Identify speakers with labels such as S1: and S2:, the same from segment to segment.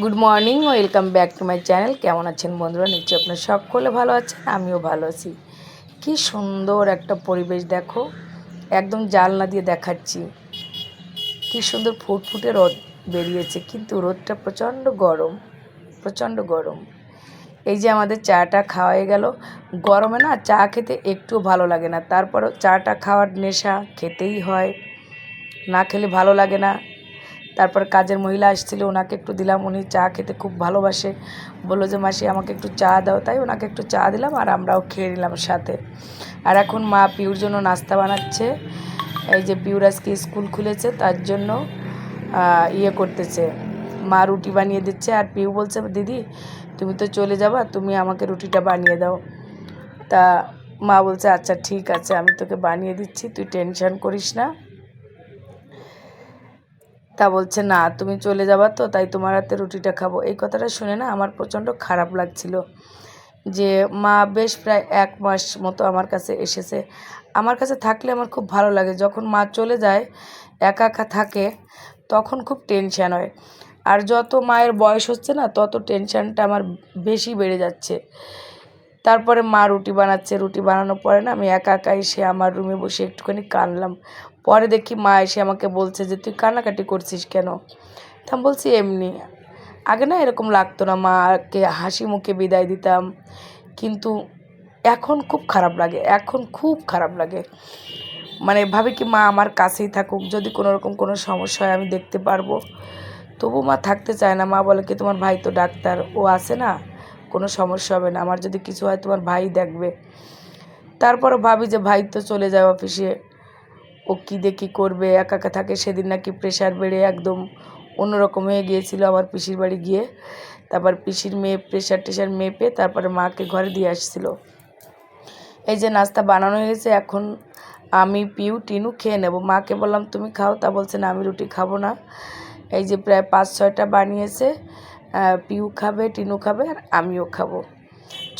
S1: Good morning welcome back to my channel কেমন আছেন বন্ধুরা? নিশ্চয়ই আপনার সকলে ভালো আছেন, আমিও ভালো আছি। কি সুন্দর একটা পরিবেশ দেখো। একদম জানলা দিয়ে দেখাচ্ছি। কি সুন্দর ফুটফুটে রোদ বেরিয়েছে, কিন্তু রোদটা প্রচণ্ড গরম প্রচণ্ড গরম। এই যে আমাদের চাটা খাওয়া হয়ে গেল। গরমে না চা খেতে একটু ভালো লাগে না। তারপরও চাটা খাওয়ার নেশা খেতেই হয়। না খেলে ভালো লাগে না। তারপর কাজের মহিলা আসছিল, ওনাকে একটু দিলাম। উনি চা খেতে খুব ভালোবাসে। বলল যে, মাসি, আমাকে একটু চা দাও। তাই ওনাকে একটু চা দিলাম আর আমরাও খেয়ে নিলাম সাথে। আর এখন মা পিউর জন্য নাস্তা বানাচ্ছে। এই যে, পিউর আজকে স্কুল খুলেছে, তার জন্য ইয়ে করতেছে। মা রুটি বানিয়ে দিচ্ছে আর পিউ বলছে, দিদি, তুমি তো চলে যাবা, তুমি আমাকে রুটিটা বানিয়ে দাও। তা মা বলছে আচ্ছা ঠিক আছে, আমি তোকে বানিয়ে দিচ্ছি, তুই টেনশন করিস না। তা বলছে, না, তুমি চলে যাবা তো, তাই তোমার হাতে রুটিটা খাব। এই কথাটা শুনে না আমার প্রচণ্ড খারাপ লাগছিল যে, মা, বেশ প্রায় এক মাস মতো আমার কাছে এসেছে। আমার কাছে থাকলে আমার খুব ভালো লাগে। যখন মা চলে যায়, একা একা থাকে, তখন খুব টেনশান হয়। আর যত মায়ের বয়স হচ্ছে না, তত টেনশানটা আমার বেশি বেড়ে যাচ্ছে। তারপরে মা রুটি বানাচ্ছে। রুটি বানানোর পরে না আমি একা একা এসে আমার রুমে বসে একটুখানি কানলাম পরে দেখি মা এসে আমাকে বলছে যে, তুই কান্নাকাটি করছিস কেন? তা আমি বলছি, এমনি। আগে না এরকম লাগতো না মাকে হাসি মুখে বিদায় দিতাম। কিন্তু এখন খুব খারাপ লাগে, এখন খুব খারাপ লাগে। মানে ভাবি কি মা আমার কাছেই থাকুক, যদি কোনো রকম কোনো সমস্যা হয় আমি দেখতে পারব। তবু মা থাকতে চায় না। মা বলে কি, তোমার ভাই তো ডাক্তার, ও আছে না? কোনো সমস্যা হবে না। আমার যদি কিছু হয় তোমার ভাই দেখবে। তারপরও ভাবি যে, ভাই তো চলে যায় অফিসে ও কী দিয়ে কী করবে, একা একা থাকে সেদিন নাকি প্রেশার বেড়ে একদম অন্যরকম হয়ে গিয়েছিল আমার পিসির বাড়ি গিয়ে। তারপর পিসির মেয়ে প্রেশার টেশার মেপে তারপরে মাকে ঘরে দিয়ে আসছিল। এই যে নাস্তা বানানো হয়েছে, এখন আমি পিউ, টিনু খেয়ে নেব। মাকে বললাম, তুমি খাও। তা বলছে, না, আমি রুটি খাব না। এই যে প্রায় পাঁচ, ছয়টা বানিয়েছে পিউ খাবে, টিনু খাবে, আর আমিও খাব।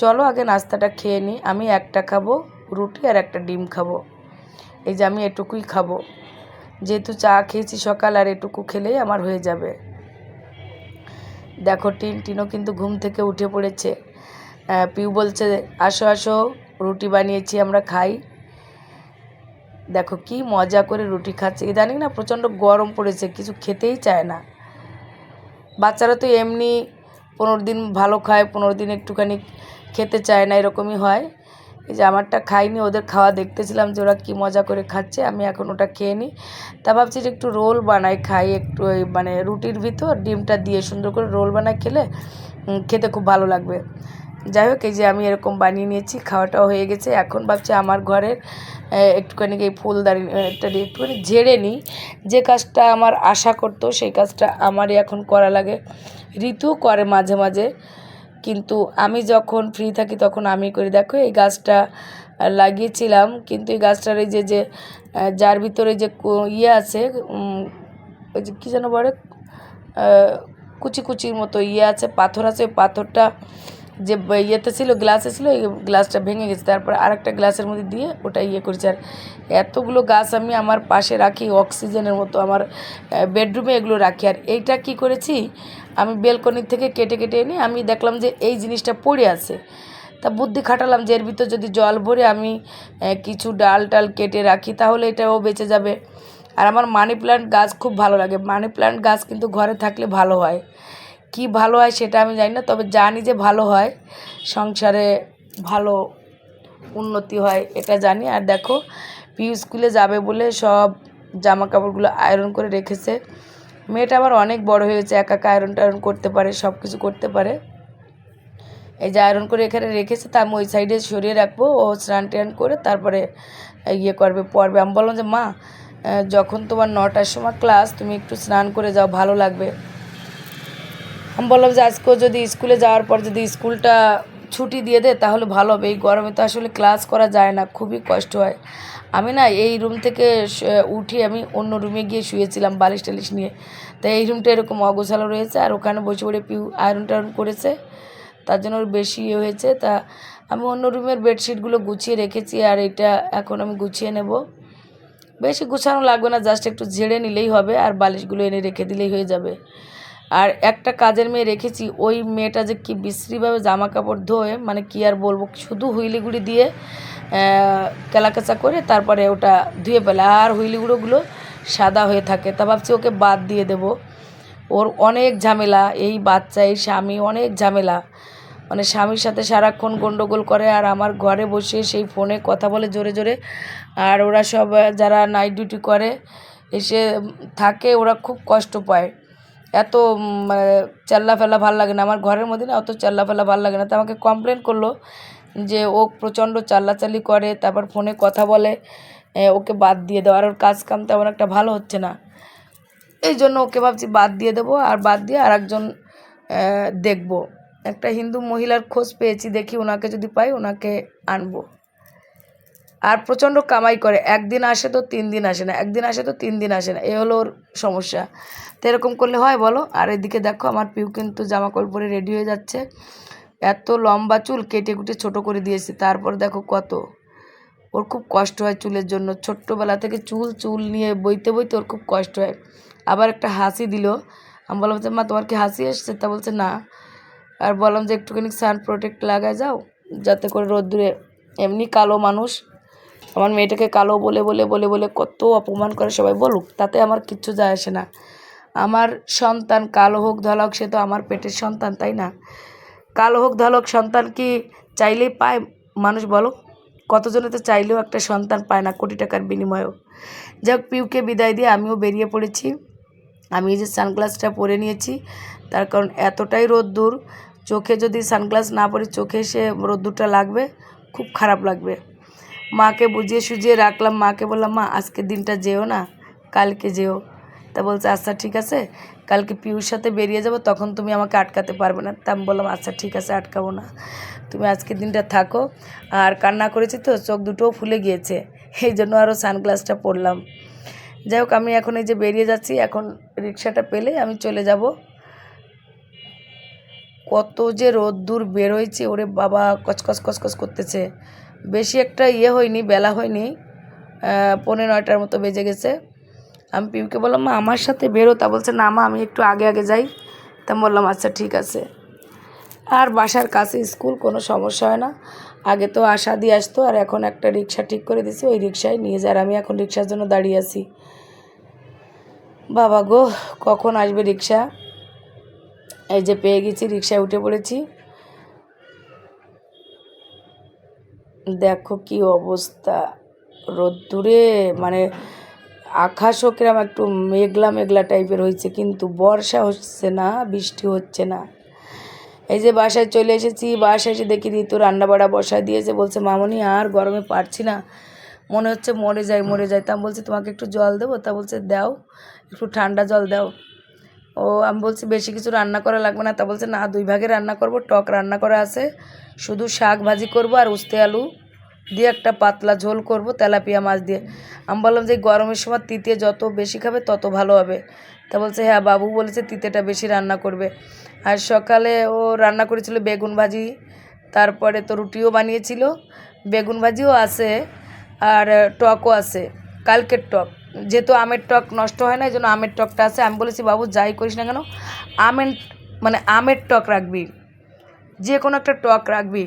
S1: চলো আগে নাস্তাটা খেয়ে নিই আমি একটা খাব রুটি আর একটা ডিম খাব। এই যে আমি এটুকুই খাব। যেহেতু চা খেয়েছি সকাল আর এটুকু খেলেই আমার হয়ে যাবে। দেখো, টিন, টিনও কিন্তু ঘুম থেকে উঠে পড়েছে। পিউ বলছে, আসো আসো, রুটি বানিয়েছি, আমরা খাই। দেখো, কি মজা করে রুটি খাচ্ছে। ইদানিং না প্রচণ্ড গরম পড়েছে, কিছু খেতেই চায় না। বাচ্চারা তো এমনি পনেরো দিন ভালো খায়, পনেরো দিন একটুখানি খেতে চায় না, এরকমই হয়। এই যে আমারটা খাইনি, ওদের খাওয়া দেখতেছিলাম যে ওরা কী মজা করে খাচ্ছে, আমি এখন ওটা খেয়ে নিই। তা ভাবছি যে একটু রোল বানাই, খাই একটু ওই মানে রুটির ভিতর, ডিমটা দিয়ে সুন্দর করে রোল বানাই খেলে খেতে খুব ভালো লাগবে। যাই হোক, এই যে আমি এরকম বানিয়ে নিয়েছি, খাওয়াটাও হয়ে গেছে। এখন ভাবছি আমার ঘরের একটুখানি এই ফুলদারি একটা একটুখানি ঝেড়ে নিই। যে কাজটা আমার আশা করতো, সেই কাজটা আমারই এখন করা লাগে। ঋতু করে মাঝে মাঝে। কিন্তু আমি যখন ফ্রি থাকি তখন আমি করি। দেখো, এই গাছটা লাগিয়েছিলাম, কিন্তু এই গাছটার এই যে যে যার ভিতরে যে ইয়ে আছে ওই যে কী যেন বলে কুচি কুচির মতো ইয়ে আছে, পাথর আছে, ওই পাথরটা যে ইয়েতে ছিল গ্লাসে ছিল, এই গ্লাসটা ভেঙে গেছে। তারপর আরেকটা গ্লাসের মধ্যে দিয়ে ওটা ইয়ে করেছি। আর এতগুলো গাছ আমি আমার পাশে রাখি, অক্সিজেনের মতো আমার বেডরুমে এগুলো রাখি। আর এইটা কি করেছি আমি বেলকনি থেকে কেটে কেটে এনে আমি দেখলাম যে এই জিনিসটা পড়ে আছে। তা বুদ্ধি খাটালাম যে এর ভিতর যদি জল ভরে আমি কিছু ডাল টাল কেটে রাখি তাহলে এটাও বেঁচে যাবে। আর আমার মানি প্ল্যান্ট গাছ খুব ভালো লাগে। মানি প্ল্যান্ট গাছ কিন্তু ঘরে থাকলে ভালো হয়। কি ভালো হয় সেটা আমি জানি না, তবে জানি যে ভালো হয়, সংসারে ভালো উন্নতি হয় এটা জানি। আর দেখো, পিউ স্কুলে যাবে বলে সব জামা কাপড়গুলো আয়রন করে রেখেছে। মেয়েটা আবার অনেক বড় হয়েছে একা একা আয়রন টায়রন করতে পারে সব কিছু করতে পারে। এই যে আয়রন করে এখানে রেখেছে, তা আমি ওই সাইডে সরিয়ে রাখব, ও স্নান টান করে তারপরে ইয়ে করবে, পড়বে। আমি বললাম যে, মা যখন তোমার নটার সময় ক্লাস তুমি একটু স্নান করে যাও, ভালো লাগবে। আমি বললাম যে আজকেও যদি স্কুলে যাওয়ার পর যদি স্কুলটা ছুটি দিয়ে দেয়, তাহলে ভালো হবে। এই গরমে তো আসলে ক্লাস করা যায় না, খুবই কষ্ট হয়। আমি না এই রুম থেকে উঠে, আমি অন্য রুমে গিয়ে শুয়েছিলাম বালিশ টালিশ নিয়ে। তাই এই রুমটা এরকম অগোছালো রয়েছে, আর ওখানে বসে পড়ে পিউ আয়রন টায়রন করেছে। তার জন্য ওর বেশি ইয়ে হয়েছে। তা আমি অন্য রুমের বেডশিটগুলো গুছিয়ে রেখেছি, আর এটা এখন আমি গুছিয়ে নেব। বেশি গুছানো লাগবে না জাস্ট একটু ঝেড়ে নিলেই হবে, আর বালিশগুলো এনে রেখে দিলেই হয়ে যাবে। আর একটা কাজের মেয়ে রেখেছি, ওই মেয়েটা যে কি বিশ্রীভাবে জামা কাপড় ধোয় মানে কি আর বলব, শুধু হুইলিগুড়ি দিয়ে কেলাকেচা করে তারপরে ওটা ধুয়ে ফেলে। আর হুইলিগুড়োগুলো সাদা হয়ে থাকে। তা ভাবছি ওকে বাদ দিয়ে দেবো। ওর অনেক ঝামেলা। এই বাচ্চা, এই স্বামী, অনেক ঝামেলা। মানে স্বামীর সাথে সারাক্ষণ গন্ডগোল করে আর আমার ঘরে বসে সেই ফোনে কথা বলে জোরে জোরে। আর ওরা সব, যারা নাইট ডিউটি করে, এসে থাকে, ওরা খুব কষ্ট পায়। এত মানে চেল্লা ফেলা ভালো লাগে না। আমার ঘরের মধ্যে না অত চেল্লা ফেলা ভালো লাগে না। তো আমাকে কমপ্লেন করল যে ও প্রচণ্ড চাল্লাচাল্লি করে, তারপর ফোনে কথা বলে ওকে বাদ দিয়ে দেওয়া আর ওর কাজ কাম তেমন একটা ভালো হচ্ছে না। এই জন্য ওকে ভাবছি বাদ দিয়ে দেবো আর বাদ দিয়ে আর একজন দেখব। একটা হিন্দু মহিলার খোঁজ পেয়েছি, দেখি ওনাকে যদি পাই, ওনাকে আনব। আর প্রচণ্ড কামাই করে। একদিন আসে তো তিন দিন আসে না, একদিন আসে তো তিন দিন আসে না। এ হলো ওর সমস্যা। তো এরকম করলে হয় বলো? আর এদিকে দেখো, আমার পিউ কিন্তু জামা কাপড় পরে রেডি হয়ে যাচ্ছে। এত লম্বা চুল কেটে কুটে ছোট করে দিয়েছে, তারপর দেখো কত। ওর খুব কষ্ট হয় চুলের জন্য। ছোট্টবেলা থেকে চুল চুল নিয়ে বইতে বইতে ওর খুব কষ্ট হয়। আবার একটা হাসি দিল। আমি বললাম যে, মা, তোমার কি হাসি এসছে? তা বলছে, না। আর বললাম যে, একটুখানি সান প্রোটেক্ট লাগায় যাও, যাতে করে রোদ্দুরে এমনি কালো মানুষ, আমার মেয়েটাকে কালো বলে বলে বলে বলে কত অপমান করে সবাই বলুক, তাতে আমার কিচ্ছু যায় আসে না। আমার সন্তান কালো হোক ধলা হোক, সে তো আমার পেটের সন্তান, তাই না? কালো হোক ধলা হোক, সন্তান কি চাইলেই পায়? মানুষ বলো। কতজনে তো চাইলেও একটা সন্তান পায় না কোটি টাকার বিনিময়েও। যাই হোক পিউকে বিদায় দিয়ে আমিও বেরিয়ে পড়েছি। আমি এই যে সানগ্লাসটা পরে নিয়েছি, তার কারণ এতটাই রোদ্দুর। চোখে যদি সানগ্লাস না পরে, চোখে সে রোদ্দুরটা লাগবে, খুব খারাপ লাগবে। মাকে বুঝিয়ে সুঝিয়ে রাখলাম, মাকে বললাম, মা, আজকের দিনটা যেও না, কালকে যেও। তা বলছে আচ্ছা ঠিক আছে। কালকে পিউর সাথে বেরিয়ে যাব তখন তুমি আমাকে আটকাতে পারবে না। তা আমি বললাম আচ্ছা ঠিক আছে আটকাবো না। তুমি আজকের দিনটা থাকো। আর কান্না করেছি তো চোখ দুটোও ফুলে গিয়েছে। এই জন্য আরও সানগ্লাসটা পরলাম। যাই হোক আমি এখন এই যে বেরিয়ে যাচ্ছি এখন রিক্সাটা পেলে আমি চলে যাব। কত যে রোদ্দুর বেরোয়ছে ওরে বাবা কচকচ কচকচ করতেছে। বেশি একটা ইয়ে হয়নি বেলা হয়নি। আহ, পৌনে নয়টার মতো বেজে গেছে। আমি পিউকে বললাম, মা, আমার সাথে বেরো। তা বলছে, না মা, আমি একটু আগে আগে যাই। তা বললাম আচ্ছা ঠিক আছে। আর বাসার কাছে স্কুল, কোনো সমস্যা হয় না। আগে তো আশা দিয়ে আসতো, আর এখন একটা রিক্সা ঠিক করে দিছি ওই রিক্সায় নিয়ে যায়, আর আমি এখন রিক্সার জন্য দাঁড়িয়ে আছি। বাবা গো, কখন আসবে রিক্সা? এই যে পেয়ে গেছি, রিক্সায় উঠে পড়েছি। দেখো কি অবস্থা, রোদ্দুরে মানে আকাশও কিরম একটু মেঘলা মেঘলা টাইপের হয়েছে, কিন্তু বর্ষা হচ্ছে না, বৃষ্টি হচ্ছে না। এই যে বাসায় চলে এসেছি, বাসায় এসে দেখি ঋতু রান্না বাড়া বসায় দিয়েছে, বলছে, মামনি, আর গরমে পারছি না। মনে হচ্ছে মরে যায় মরে যায় তা বলছি, তোমাকে একটু জল দেবো? তা বলছে, দাও, একটু ঠান্ডা জল দাও। ও, আমি বলছি, বেশি কিছু রান্না করা লাগবে না। তা বলছে, না, দুই ভাগে রান্না করব, টক রান্না করা আছে, শুধু শাক ভাজি করব আর উস্তে আলু দিয়ে একটা পাতলা ঝোল করব, তেলাপিয়া মাছ দিয়ে। আমি বললাম যে গরমের সময় তিতে যত বেশি খাবে, তত ভালো হবে। তা বলছে হ্যাঁ বাবু বলেছে তিতেটা বেশি রান্না করবে। আর সকালে ও রান্না করেছিল বেগুন ভাজি, তারপরে তো রুটিও বানিয়েছিল, বেগুন ভাজিও আছে, আর টকও আছে, কালকের টক। যেহেতু আমের টক নষ্ট হয় না এই জন্য আমের টকটা আছে। আমি বলেছি, বাবু, যাই করিস না কেন আমের মানে আমের টক রাখবি যে কোনো একটা টক রাখবি।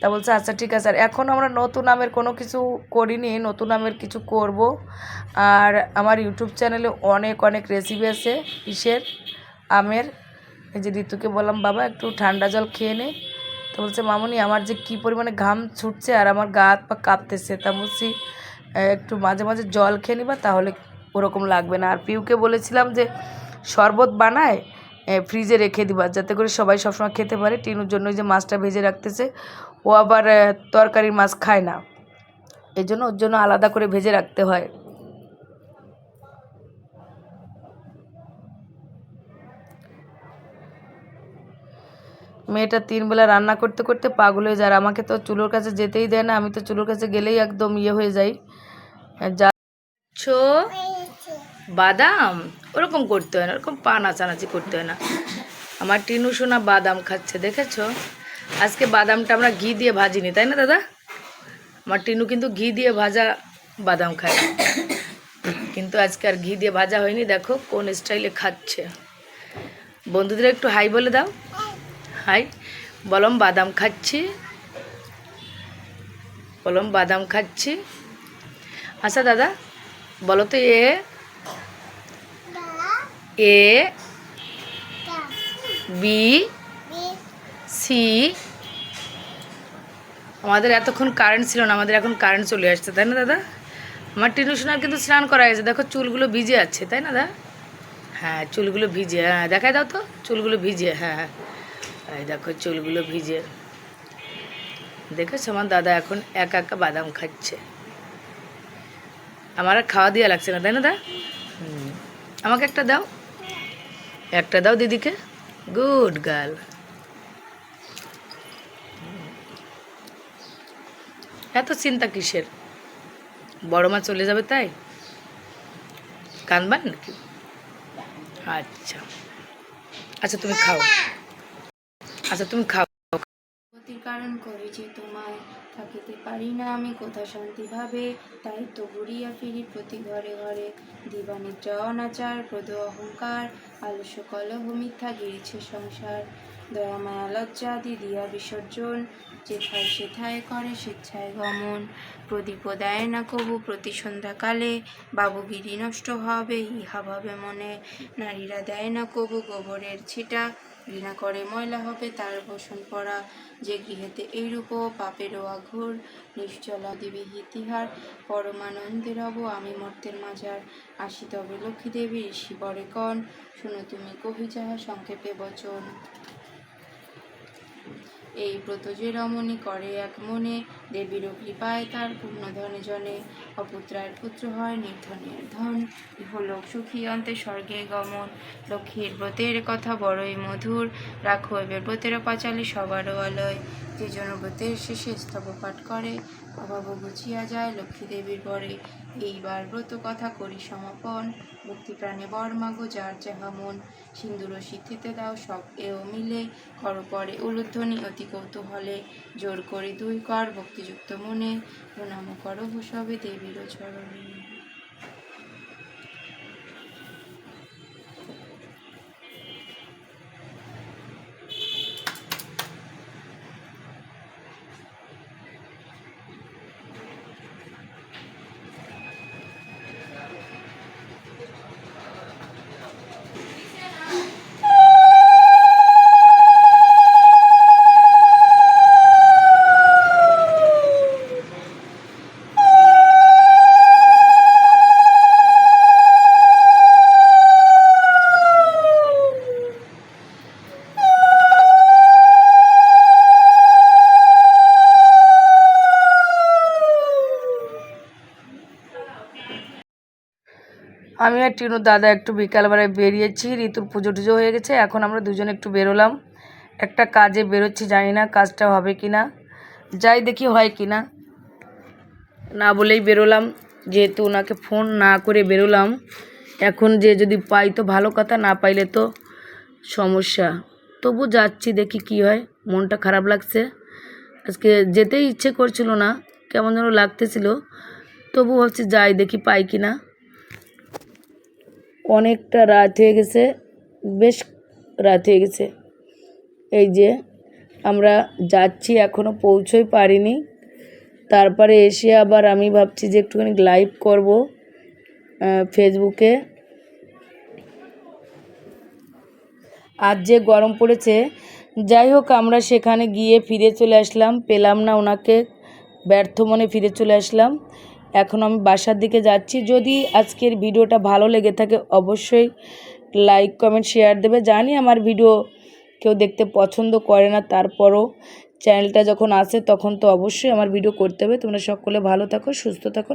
S1: তা বলছে আচ্ছা ঠিক আছে। আর এখন আমরা নতুন আমের কোনো কিছু করিনি, নতুন আমের কিছু করব। আর আমার ইউটিউব চ্যানেলে অনেক অনেক রেসিপি আছে ইসের, আমের। এই যে ঋতুকে বললাম, বাবা, একটু ঠান্ডা জল খেয়ে নে। তো বলছে, মামনি, আমার যে কী পরিমাণে ঘাম ছুটছে আর আমার গা হাত পা কাঁপতেছে। তা বলছি একটু মাঝে মাঝে জল খেয়ে নিবা, তাহলে ওরকম লাগবে না। আর পিউকে বলেছিলাম যে, শরবত বানায় ফ্রিজে রেখে দিবা, যাতে করে সবাই সবসময় খেতে পারে। টিনুর জন্য যে মাছটা ভেজে রাখতেছে ও আবার তরকারির মাছ খায় না। এই জন্য ওর জন্য আলাদা করে ভেজে রাখতে হয়। মেয়েটা তিন বেলা রান্না করতে করতে পাগল হয়ে যায় আর আমাকে তো চুলোর কাছে যেতেই দেয় না, আমি তো চুলোর কাছে গেলেই একদম ইয়ে হয়ে যাই। বাদাম? ওরকম করতে হয় না, ওরকম পা নাচানাচি করতে হয় না। আমার টিনু সোনা বাদাম খাচ্ছে, দেখেছ? আজকে বাদামটা আমরা ঘি দিয়ে ভাজিনি তাই না দাদা? আমার টিনু কিন্তু ঘি দিয়ে ভাজা বাদাম খায়। কিন্তু আজকে আর ঘি দিয়ে ভাজা হয়নি দেখো কোন স্টাইলে খাচ্ছে। বন্ধুদের একটু হাই বলে দাও। হাই বলম বাদাম খাচ্ছি। বলম বাদাম খাচ্ছি। আচ্ছা দাদা বলো তো এ এ বি সি আমাদের এতক্ষণ কারেন্ট ছিল না, আমাদের এখন কারেন্ট চলে আসছে, তাই না দাদা? আমার টিনু কিন্তু স্নান করা হয়েছে, দেখো চুলগুলো ভিজে আছে, তাই না দাদা হ্যাঁ চুলগুলো ভিজে হ্যাঁ দেখাই দাও তো, চুলগুলো ভিজে হ্যাঁ হ্যাঁ এই দেখো চুলগুলো ভিজে। দেখেছ আমার দাদা এখন একা একা বাদাম খাচ্ছে। আমার আর খাওয়া দেওয়া লাগছে না, তাই না দা। আমাকে একটা দাও একটা দাও দিদিকে। গুড গার্ল এত চিন্তা কিসের? বড় মা চলে যাবে তাই? কানবান নাকি? আচ্ছা। আচ্ছা তুমি খাও। আচ্ছা তুমি খাও।
S2: ক্ষতির কারণ করেছি তোমায় থাকিতে পারি না আমি কোথা শান্তিভাবে। তাই তো ঘুরিয়া ফিরি প্রতি ঘরে ঘরে। দিবানিদ্রা, অনাচার, ক্রোধ, অহংকার, আলস্য, কলহ, মিথ্যা, গিরিছে সংসার। দয়া মায়া লজ্জা দিয়া বিসর্জন, যেথায় সেথায় করে স্বেচ্ছায় গমন। প্রদীপ দেয় না কবু প্রতি সন্ধ্যাকালে। বাবুগিরি নষ্ট হবে, ইহা ভাবে মনে। নারীরা দেয় না কবু গোবরের ছিটা। ঘৃণা করে, ময়লা হবে তার বসন পড়া যে গৃহেতে এইরূপ পাপেরও আঘুর নিশ্চলা দেবী ইতিহার পরমানন্দের অব আমি মর্তের মাজার। আসি তবে লক্ষ্মী দেবী ঋষি বরে কন, শুনো তুমি কহি যাহা সংক্ষেপে বচন। এই ব্রত যে রমণী করে এক মনে দেবীর কৃপায় তার পূর্ণ ধনে জনে। অপুত্রায় পুত্র হয় নির্ধনের ধন। ইহলোক সুখী অন্তে স্বর্গে গমন। লক্ষ্মীর ব্রতের কথা বড়ই মধুর। রাখো এবার ব্রতের পাঁচালি সবারও আলয়। যে জন ব্রতের শেষে স্তব পাঠ করে অভাব গুছিয়া যায়, লক্ষ্মী দেবীর পরে এইবার ব্রত কথা করি সমাপন। মুক্তি প্রাণে বর মাগো, যার যাহা মন। সিন্দুর সিদ্ধিতে দাও সব এও মিলে। কর পরে উলুধ্বনি অতি কৌতূহলে। জোর করে দুই কর ভক্তিযুক্ত মনে। প্রণাম করো হুসবে দেবীর চরণে।
S1: আমি আর টিনুর দাদা একটু বিকালবেলায় বেরিয়েছি, ঋতুর পুজো টুজো হয়ে গেছে, এখন আমরা দুজনে একটু বেরোলাম। একটা কাজে বেরোচ্ছি, জানি না কাজটা হবে কি না। যাই দেখি হয় কি না। না বলেই বেরোলাম, যেহেতু ওনাকে ফোন না করে বেরোলাম, এখন যে যদি পাই তো ভালো কথা, না পাইলে তো সমস্যা। তবু যাচ্ছি, দেখি কি হয়, মনটা খারাপ লাগছে। আজকে যেতেই ইচ্ছে করছিল না, কেমন যেন লাগতেছিল, তবু ভাবছি যাই দেখি পাই কি না। অনেকটা রাত হয়ে গেছে, বেশ রাত হয়ে গেছে। এই যে আমরা যাচ্ছি এখনও পৌঁছই পারিনি। তারপরে এসে আবার আমি ভাবছি যে একটুখানি লাইভ করব ফেসবুকে আর যে গরম পড়েছে, যাই হোক, আমরা সেখানে গিয়ে ফিরে চলে আসলাম, পেলাম না ওনাকে, ব্যর্থ মনে ফিরে চলে আসলাম। এখন আমি বাসার দিকে যাচ্ছি। যদি আজকের ভিডিওটা ভালো লেগে থাকে, অবশ্যই লাইক কমেন্ট শেয়ার দেবে। জানি আমার ভিডিও কেউ দেখতে পছন্দ করে না, তারপরও চ্যানেলটা যখন আসে, তখন তো অবশ্যই আমার ভিডিও করতে হবে। তোমরা সকলে ভালো থাকো, সুস্থ থাকো